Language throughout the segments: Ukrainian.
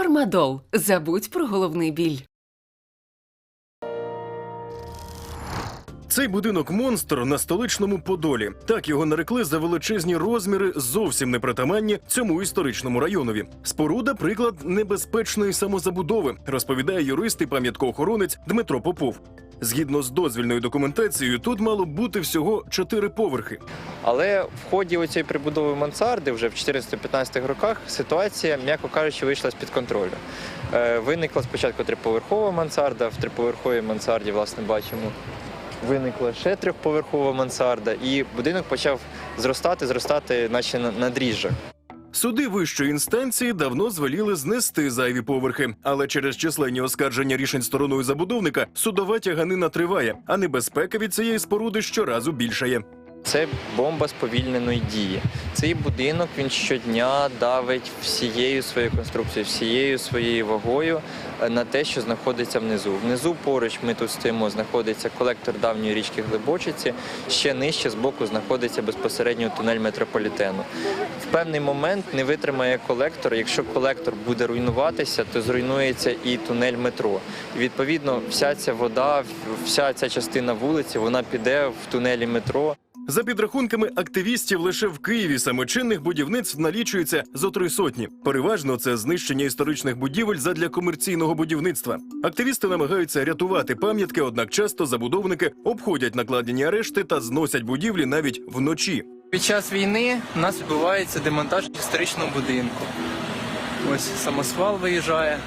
Фармадол. Забудь про головний біль. Цей будинок монстр на столичному Подолі. Так його нарекли за величезні розміри, зовсім непритаманні цьому історичному районові. Споруда приклад небезпечної самозабудови, розповідає юрист і пам'яткоохоронець Дмитро Попов. Згідно з дозвільною документацією, тут мало бути всього чотири поверхи. Але в ході цієї прибудови мансарди вже в 415 роках ситуація, м'яко кажучи, вийшла з під контролю. Е, Виникла спочатку триповерхова мансарда, в триповерховій мансарді, власне, бачимо. Виникла ще трьохповерхова мансарда, і будинок почав зростати, зростати, наче на, на дріжджах. Суди вищої інстанції давно звеліли знести зайві поверхи, але через численні оскарження рішень стороною забудовника судова тяганина триває, а небезпека від цієї споруди щоразу більшає. Це бомба сповільненої дії. Цей будинок він щодня давить всією своєю конструкцією, всією своєю вагою е, на те, що знаходиться внизу. Внизу поруч ми тут стоїмо, знаходиться колектор давньої річки Глибочиці. Ще нижче збоку знаходиться безпосередньо тунель метрополітену. В певний момент не витримає колектор. Якщо колектор буде руйнуватися, то зруйнується і тунель метро. Відповідно, вся ця вода, вся ця частина вулиці, вона піде в тунелі метро. За підрахунками активістів, лише в Києві самочинних будівництв налічується зо три сотні. Переважно це знищення історичних будівель задля комерційного будівництва. Активісти намагаються рятувати пам'ятки, однак часто забудовники обходять накладені арешти та зносять будівлі навіть вночі. Під час війни у нас відбувається демонтаж історичного будинку. Ось самосвал виїжджає.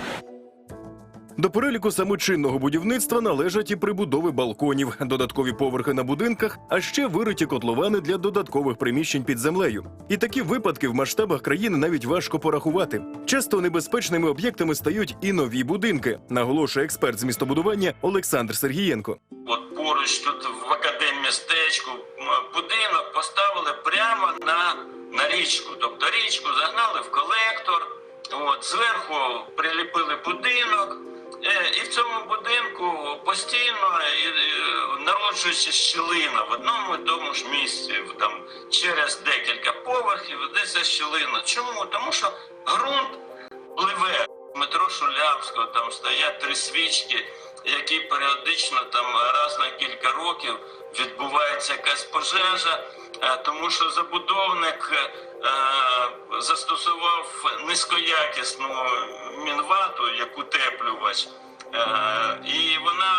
До переліку самочинного будівництва належать і прибудови балконів, додаткові поверхи на будинках, а ще вириті котловани для додаткових приміщень під землею. І такі випадки в масштабах країни навіть важко порахувати. Часто небезпечними об'єктами стають і нові будинки, наголошує експерт з містобудування Олександр Сергієнко. От поруч тут в академмістечку будинок поставили прямо на, на річку. Тобто річку загнали в колектор, от, зверху приліпили будинок. Е, І в цьому будинку постійно народжується щілина в одному і тому ж місці, там через декілька поверхів, де ця щілина. Чому? Тому що ґрунт пливе. Метро Шулявського там стоять три свічки, які періодично там раз на кілька років відбувається якась пожежа, е, тому що забудовник е, застосував низькоякісну мінвату, як утеплювач, е, і вона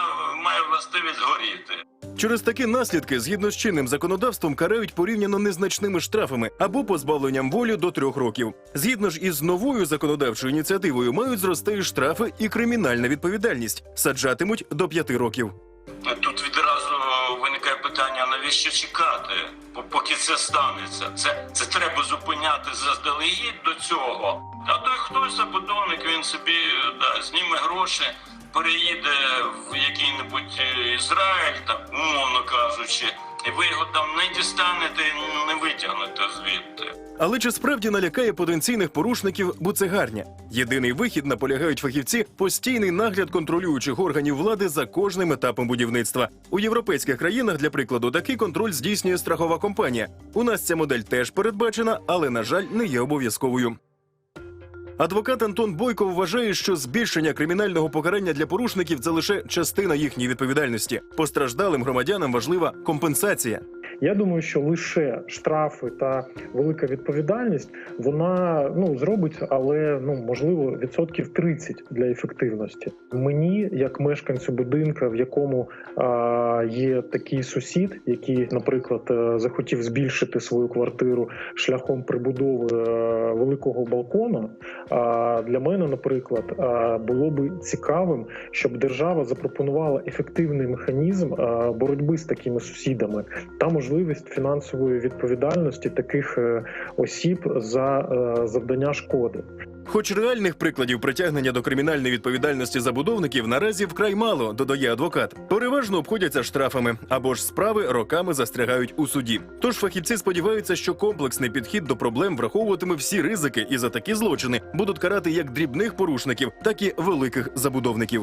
має властивість горіти. Через такі наслідки, згідно з чинним законодавством, карають порівняно незначними штрафами або позбавленням волі до трьох років. Згідно ж із новою законодавчою ініціативою, мають зрости і штрафи і кримінальна відповідальність саджатимуть до п'яти років. Тут відразу виникає питання: навіщо чекати, поки це станеться? Це, це треба зупиняти заздалегідь до цього. А той хтось забудовник, він собі да, зніме гроші, переїде в який-небудь е, Ізраїль, там, умовно кажучи, і ви його там не дістанете, не витягнете звідти. Але чи справді налякає потенційних порушників буцегарня? Єдиний вихід наполягають фахівці постійний нагляд контролюючих органів влади за кожним етапом будівництва. У європейських країнах, для прикладу, такий контроль здійснює страхова компанія. У нас ця модель теж передбачена, але на жаль, не є обов'язковою. Адвокат Антон Бойко вважає, що збільшення кримінального покарання для порушників це лише частина їхньої відповідальності. Постраждалим громадянам важлива компенсація. Я думаю, що лише штрафи та велика відповідальність вона ну зробить, але ну можливо відсотків 30 для ефективності. Мені, як мешканцю будинка, в якому а, є такий сусід, який, наприклад, е, захотів збільшити свою квартиру шляхом прибудови е, великого балкона. А для мене, наприклад, а, було би цікавим, щоб держава запропонувала ефективний механізм а, боротьби з такими сусідами та можливість фінансової відповідальності таких е, осіб за е, завдання шкоди. Хоч реальних прикладів притягнення до кримінальної відповідальності забудовників наразі вкрай мало, додає адвокат. Переважно обходяться штрафами або ж справи роками застрягають у суді. Тож фахівці сподіваються, що комплексний підхід до проблем враховуватиме всі ризики, і за такі злочини будуть карати як дрібних порушників, так і великих забудовників.